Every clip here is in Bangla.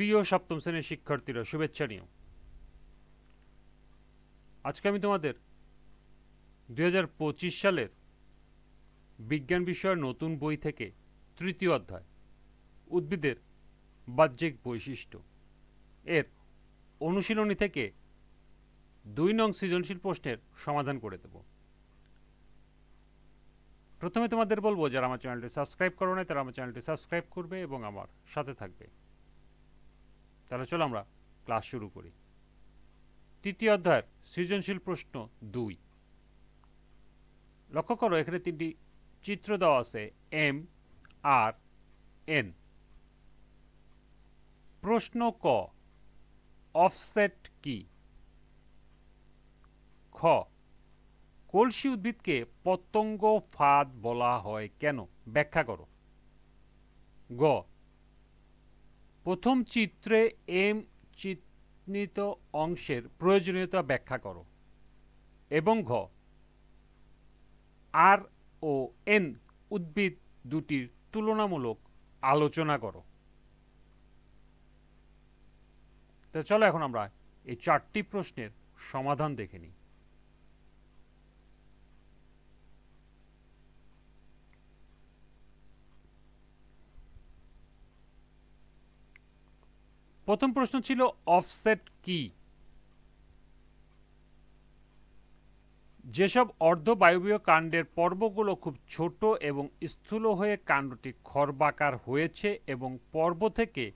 প্রিয় সপ্তম শ্রেণির শিক্ষার্থীরা, শুভেচ্ছা নিও। আজকে আমি তোমাদের দু হাজার পঁচিশ সালের বিজ্ঞান বিষয়ের নতুন বই থেকে তৃতীয় অধ্যায়, উদ্ভিদের বাহ্যিক বৈশিষ্ট্য। এর অনুশীলনী থেকে দুই নং সৃজনশীল প্রশ্নের সমাধান করে দেব। প্রথমে তোমাদের বলব, যারা আমার চ্যানেলটি সাবস্ক্রাইব করো না তারা আমার চ্যানেলটি সাবস্ক্রাইব করবে এবং আমার সাথে থাকবে। তাহলে চলো আমরা ক্লাস শুরু করি। তৃতীয় অধ্যায়ের সৃজনশীল প্রশ্ন দুই। লক্ষ্য করো, এখানে তিনটি চিত্র দেওয়া আছে, এম, আর, এন। প্রশ্ন ক, অফসেট কি? খ, কলসি উদ্ভিদকে পতঙ্গ ফাঁদ বলা হয় কেন? ব্যাখ্যা করো। গ প্রথম চিত্রে এম চিহ্নিত অংশের প্রয়োজনীয়তা ব্যাখ্যা করো এবং ঘ। আর ও এন উদ্ভিদ দুটির তুলনামূলক আলোচনা করো। তো চলো এখন আমরা এই চারটি প্রশ্নের সমাধান দেখে নিই। প্রথম প্রশ্ন ছিল অফসেট কি? যেসব অর্ধবায়বীয় কাণ্ডের পর্বগুলো খুব ছোট এবং স্থূল হয়ে কাণ্ডটি খর্বাকার হয়েছে এবং পর্ব থেকে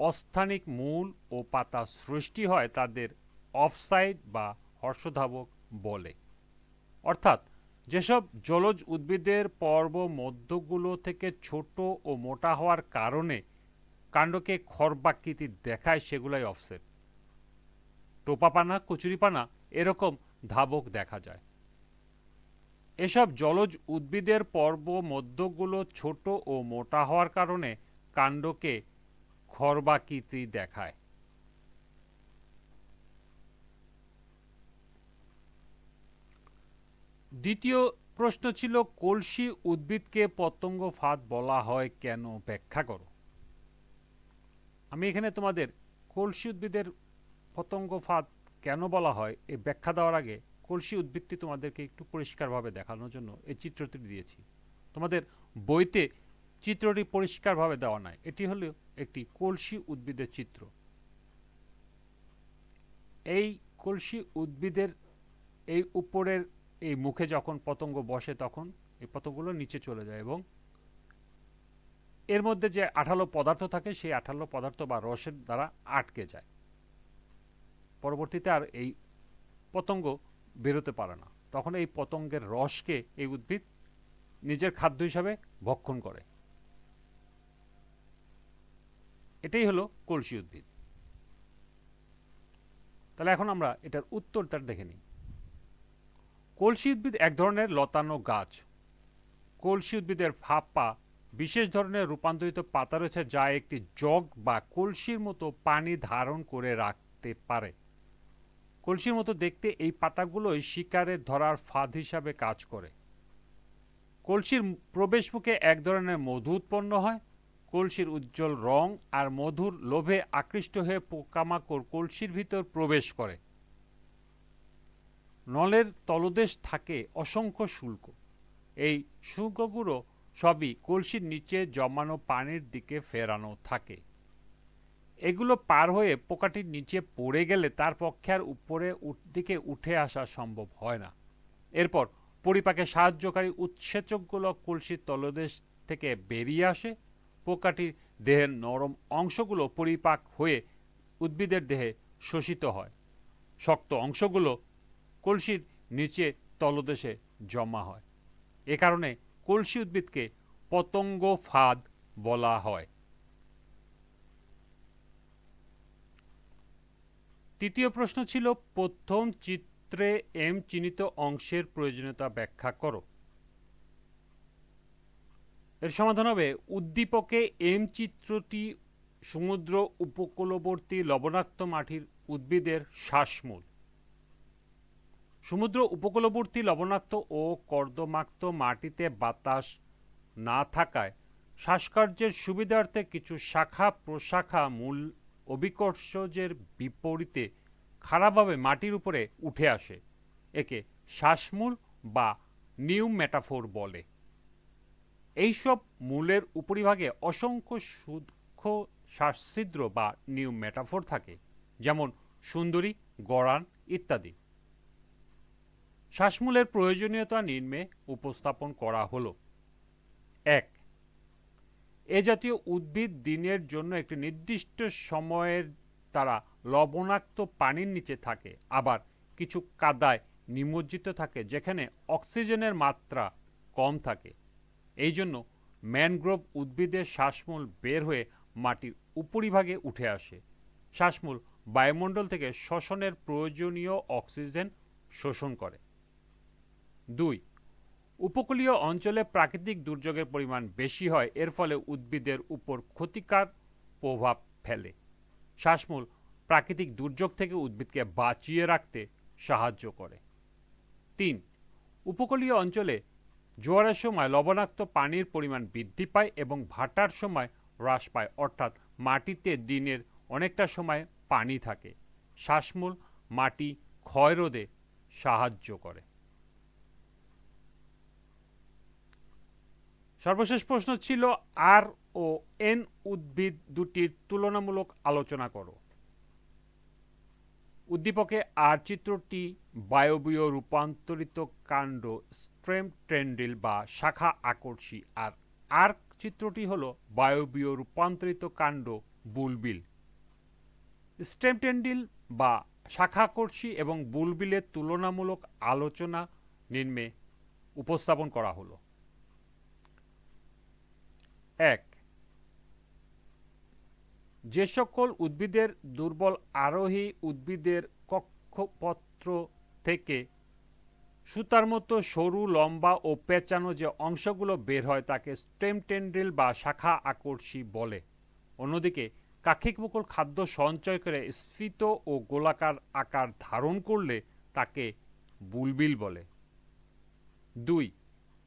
অস্থানিক মূল ও পাতা সৃষ্টি হয় তাদের অফসাইড বা হর্ষধাবক বলে। অর্থাৎ যেসব জলজ উদ্ভিদের পর্ব মধ্যগুলো থেকে ছোট ও মোটা হওয়ার কারণে কাণ্ডকে খরবাকৃতি দেখায় সেগুলাই অফসেট টোপাপানা, কচুরিপানা এরকম ধাবক দেখা যায়। এসব জলজ উদ্ভিদের পর্ব মধ্যগুলো ছোট ও মোটা হওয়ার কারণে কাণ্ডকে খরবাকৃতি দেখায়। দ্বিতীয় প্রশ্ন ছিল, কলসি উদ্ভিদকে পতঙ্গ ফাঁদ বলা হয় কেন? ব্যাখ্যা করো। আমি এখানে তোমাদের কলসি উদ্ভিদের পতঙ্গ ফাঁদ কেন বলা হয় এই ব্যাখ্যা দেওয়ার আগে কলসি উদ্ভিদটি তোমাদেরকে একটু পরিষ্কারভাবে দেখানোর জন্য এই চিত্রটি দিয়েছি। তোমাদের বইতে চিত্রটি পরিষ্কারভাবে দেওয়া নাই। এটি হলো একটি কলসি উদ্ভিদের চিত্র। এই কলসি উদ্ভিদের এই উপরের এই মুখে যখন পতঙ্গ বসে তখন এই পতঙ্গগুলো নিচে চলে যায় এবং এর মধ্যে যে আঠালো পদার্থ থাকে, সেই আঠালো পদার্থ বা রসের দ্বারা আটকে যায়। পরবর্তীতে আর এই পতঙ্গ বেরোতে পারে না। তখন এই পতঙ্গের রসকে এই উদ্ভিদ নিজের খাদ্য হিসাবে ভক্ষণ করে। এটাই হলো কলসি উদ্ভিদ। তাহলে এখন আমরা এটার উত্তরটা দেখে নিই। কলসি উদ্ভিদ এক ধরনের লতানো গাছ। কলসি উদ্ভিদের ফাপ্পা বিশেষ ধরনের রূপান্তরিত পাতা রয়েছে যা একটি জগ বা কলসির মতো পানি ধারণ করে রাখতে পারে। কলসির মতো দেখতে এই পাতাগুলোই শিকারের ধরার ফাঁদ হিসাবে কাজ করে। কলসির প্রবেশমুখে এক ধরনের মধু উৎপন্ন হয়। কলসির উজ্জ্বল রং আর মধুর লোভে আকৃষ্ট হয়ে পোকামাকড় কলসির ভিতর প্রবেশ করে। নলের তলদেশ থাকে অসংখ্য শুল্ক। এই শুল্কগুলো সবই কলসির নিচে জমানো পানির দিকে ফেরানো থাকে। এগুলো পার হয়ে পোকাটির নিচে পড়ে গেলে তার পক্ষে আর উপরে দিকে উঠে আসা সম্ভব হয় না। এরপর পরিপাকে সাহায্যকারী উৎসেচকগুলো কলসির তলদেশ থেকে বেরিয়ে আসে। পোকাটির দেহের নরম অংশগুলো পরিপাক হয়ে উদ্ভিদের দেহে শোষিত হয়। শক্ত অংশগুলো কলসির নিচে তলদেশে জমা হয়। এ কারণে কলসি উদ্ভিদকে পতঙ্গ ফাঁদ বলা হয়। তৃতীয় প্রশ্ন ছিল, প্রথম চিত্রে এম চিহ্নিত অংশের প্রয়োজনীয়তা ব্যাখ্যা করো। এর সমাধান হবে, উদ্দীপকে এম চিত্রটি সমুদ্র উপকূলবর্তী লবণাক্ত মাটির উদ্ভিদের শ্বাসমূল। সমুদ্র উপকূলবর্তী লবণাক্ত ও কর্দমাক্ত মাটিতে বাতাস না থাকায় শ্বাসকার্যের সুবিধার্থে কিছু শাখা প্রশাখা মূল অভিকর্ষজের বিপরীতে খারাপভাবে মাটির উপরে উঠে আসে, একে শ্বাসমূল বা নিউ মেটাফোর বলে। এইসব মূলের উপরিভাগে অসংখ্য সূক্ষ্ম শ্বাসছিদ্র বা নিউ মেটাফোর থাকে, যেমন সুন্দরী, গড়ান ইত্যাদি। শ্বাসমূলের প্রয়োজনীয়তা নিম্নে উপস্থাপন করা হলো। এক, এ জাতীয় উদ্ভিদ দিনের জন্য একটি নির্দিষ্ট সময়ের তারা লবণাক্ত পানির নিচে থাকে, আবার কিছু কাদায় নিমজ্জিত থাকে, যেখানে অক্সিজেনের মাত্রা কম থাকে। এই জন্য ম্যানগ্রোভ উদ্ভিদের শ্বাসমূল বের হয়ে মাটির উপরিভাগে উঠে আসে। শ্বাসমূল বায়ুমণ্ডল থেকে শ্বসনের প্রয়োজনীয় অক্সিজেন শোষণ করে। দুই, উপকূলীয় অঞ্চলে প্রাকৃতিক দুর্যোগের পরিমাণ বেশি হয়, এর ফলে উদ্ভিদের উপর ক্ষতিকার প্রভাব ফেলে। শ্বাসমূল প্রাকৃতিক দুর্যোগ থেকে উদ্ভিদকে বাঁচিয়ে রাখতে সাহায্য করে। তিন, উপকূলীয় অঞ্চলে জোয়ারের সময় লবণাক্ত পানির পরিমাণ বৃদ্ধি পায় এবং ভাটার সময় হ্রাস পায়, অর্থাৎ মাটিতে দিনের অনেকটা সময় পানি থাকে। শ্বাসমূল মাটি ক্ষয় রোধে সাহায্য করে। সর্বশেষ প্রশ্ন ছিল, আর ও এন উদ্ভিদ দুটির তুলনামূলক আলোচনা করো। উদ্দীপকে আর চিত্রটি বায়বীয় রূপান্তরিত কাণ্ড স্ট্রেম ট্রেন্ডিল বা শাখা আকর্ষী, আর আর্ক চিত্রটি হল বায়বীয় রূপান্তরিত কাণ্ড বুলবিল। স্টেম টেন্ডিল বা শাখাকর্ষী এবং বুলবিলের তুলনামূলক আলোচনা নিম্নে উপস্থাপন করা হলো। এক, যে সকল উদ্ভিদের দুর্বল আরোহী উদ্ভিদের কক্ষপত্র থেকে সুতার মতো সরু, লম্বা ও পেঁচানো যে অংশগুলো বের হয় তাকে স্টেম টেন্ড্রিল বা শাখা আকর্ষী বলে। অন্যদিকে, কাক্ষিক মুকুল খাদ্য সঞ্চয় করে স্ফীত ও গোলাকার আকার ধারণ করলে তাকে বুলবিল বলে। দুই,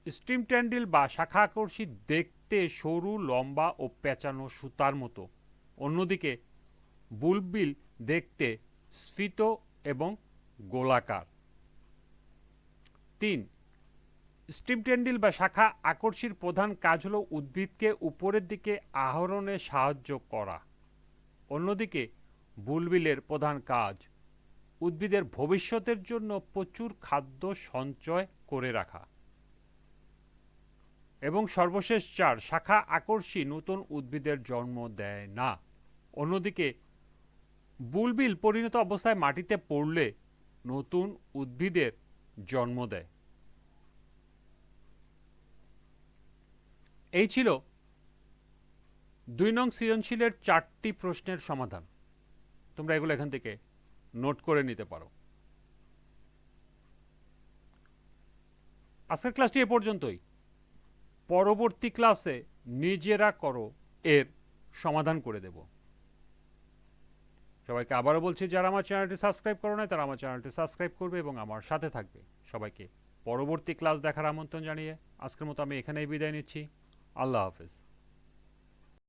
স্টিম ট্যান্ডিল বা শাখা আকর্ষী দেখতে সরু, লম্বা ও পেঁচানো সুতার মতো। অন্যদিকে, বুলবিল দেখতে স্ফীত এবং গোলাকার। তিন, স্টিম ট্যান্ডিল বা শাখা আকর্ষীর প্রধান কাজ হল উদ্ভিদকে উপরের দিকে আহরণে সাহায্য করা। অন্যদিকে, বুলবিলের প্রধান কাজ, উদ্ভিদের ভবিষ্যতের জন্য প্রচুর খাদ্য সঞ্চয় করে রাখা। এবং সর্বশেষ চার, শাখা আকর্ষী নতুন উদ্ভিদের জন্ম দেয় না। অন্যদিকে, বুলবিল পরিণত অবস্থায় মাটিতে পড়লে নতুন উদ্ভিদের জন্ম দেয়। এই ছিল দুই নং সৃজনশীলের চারটি প্রশ্নের সমাধান। তোমরা এগুলো এখান থেকে নোট করে নিতে পারো। আজকের ক্লাসটি এ পর্যন্তই। পরবর্তী ক্লাসে নিজেরা করো, এর সমাধান করে দেব। সবাইকে আবারও বলছি, যারা আমার চ্যানেলটি সাবস্ক্রাইব করো না তারা আমার চ্যানেলটি সাবস্ক্রাইব করবে এবং আমার সাথে থাকবে। সবাইকে পরবর্তী ক্লাস দেখার আমন্ত্রণ জানিয়ে আজকের মতো আমি এখানেই বিদায় নিচ্ছি। আল্লাহ হাফেজ।